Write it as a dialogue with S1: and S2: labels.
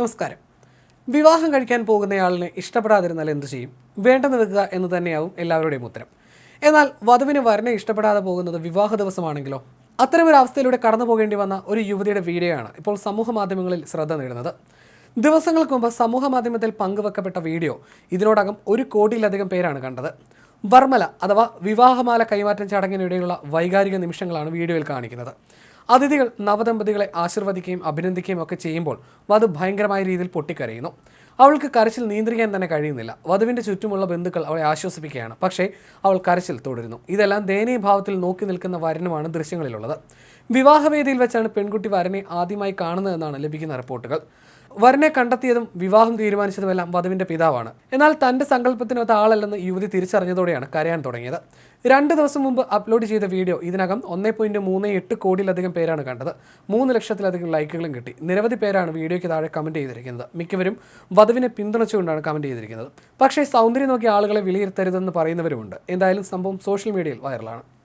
S1: നമസ്കാരം. വിവാഹം കഴിക്കാൻ പോകുന്നയാളിനെ ഇഷ്ടപ്പെടാതിരുന്നാൽ എന്തു ചെയ്യും? വേണ്ടെന്ന് വെക്കുക എന്ന് തന്നെയാവും എല്ലാവരുടെയും ഉത്തരം. എന്നാൽ വധുവിന് വരനെ ഇഷ്ടപ്പെടാതെ പോകുന്നത് വിവാഹ ദിവസമാണെങ്കിലോ? അത്തരമൊരു അവസ്ഥയിലൂടെ കടന്നു പോകേണ്ടി വന്ന ഒരു യുവതിയുടെ വീഡിയോ ആണ് ഇപ്പോൾ സമൂഹ മാധ്യമങ്ങളിൽ ശ്രദ്ധ നേടുന്നത്. ദിവസങ്ങൾക്ക് മുമ്പ് സമൂഹ മാധ്യമത്തിൽ പങ്കുവെക്കപ്പെട്ട വീഡിയോ ഇതിനോടകം ഒരു കോടിയിലധികം പേരാണ് കണ്ടത്. വർമ്മല അഥവാ വിവാഹമാല കൈമാറ്റം ചടങ്ങിനിടെയുള്ള വൈകാരിക നിമിഷങ്ങളാണ് വീഡിയോയിൽ കാണിക്കുന്നത്. അതിഥികൾ നവദമ്പതികളെ ആശീർവദിക്കുകയും അഭിനന്ദിക്കുകയും ഒക്കെ ചെയ്യുമ്പോൾ വധു ഭയങ്കരമായ രീതിയിൽ പൊട്ടിക്കരയുന്നു. അവൾക്ക് കരച്ചിൽ നിയന്ത്രിക്കാൻ തന്നെ കഴിയുന്നില്ല. വധുവിന്റെ ചുറ്റുമുള്ള ബന്ധുക്കൾ അവളെ ആശ്വസിപ്പിക്കുകയാണ്. പക്ഷേ അവൾ കരച്ചിൽ തുടരുന്നു. ഇതെല്ലാം ദയനീയ ഭാവത്തിൽ നോക്കി നിൽക്കുന്ന വരനുമാണ് ദൃശ്യങ്ങളിലുള്ളത്. വിവാഹവേദിയിൽ വെച്ചാണ് പെൺകുട്ടി വരനെ ആദ്യമായി കാണുന്നതെന്നാണ് ലഭിക്കുന്ന റിപ്പോർട്ടുകൾ. വരനെ കണ്ടെത്തിയതും വിവാഹം തീരുമാനിച്ചതുമെല്ലാം വധുവിന്റെ പിതാവാണ്. എന്നാൽ തന്റെ സങ്കല്പത്തിനൊത്ത ആളല്ലെന്ന് യുവതി തിരിച്ചറിഞ്ഞതോടെയാണ് കരയാൻ തുടങ്ങിയത്. രണ്ട് ദിവസം മുമ്പ് അപ്ലോഡ് ചെയ്ത വീഡിയോ ഇതിനകം ഒന്നേ പോയിന്റ് മൂന്ന് എട്ട് കോടിയിലധികം പേരാണ് കണ്ടത്. മൂന്ന് ലക്ഷത്തിലധികം ലൈക്കുകളും കിട്ടി. നിരവധി പേരാണ് വീഡിയോയ്ക്ക് താഴെ കമന്റ് ചെയ്തിരിക്കുന്നത്. മിക്കവരും വധുവിനെ പിന്തുണച്ചുകൊണ്ടാണ് കമന്റ് ചെയ്തിരിക്കുന്നത്. പക്ഷേ സൗന്ദര്യം നോക്കി ആളുകളെ വിലയിരുത്തരുതെന്ന് പറയുന്നവരുമുണ്ട്. എന്തായാലും സംഭവം സോഷ്യൽ മീഡിയയിൽ വൈറലാണ്.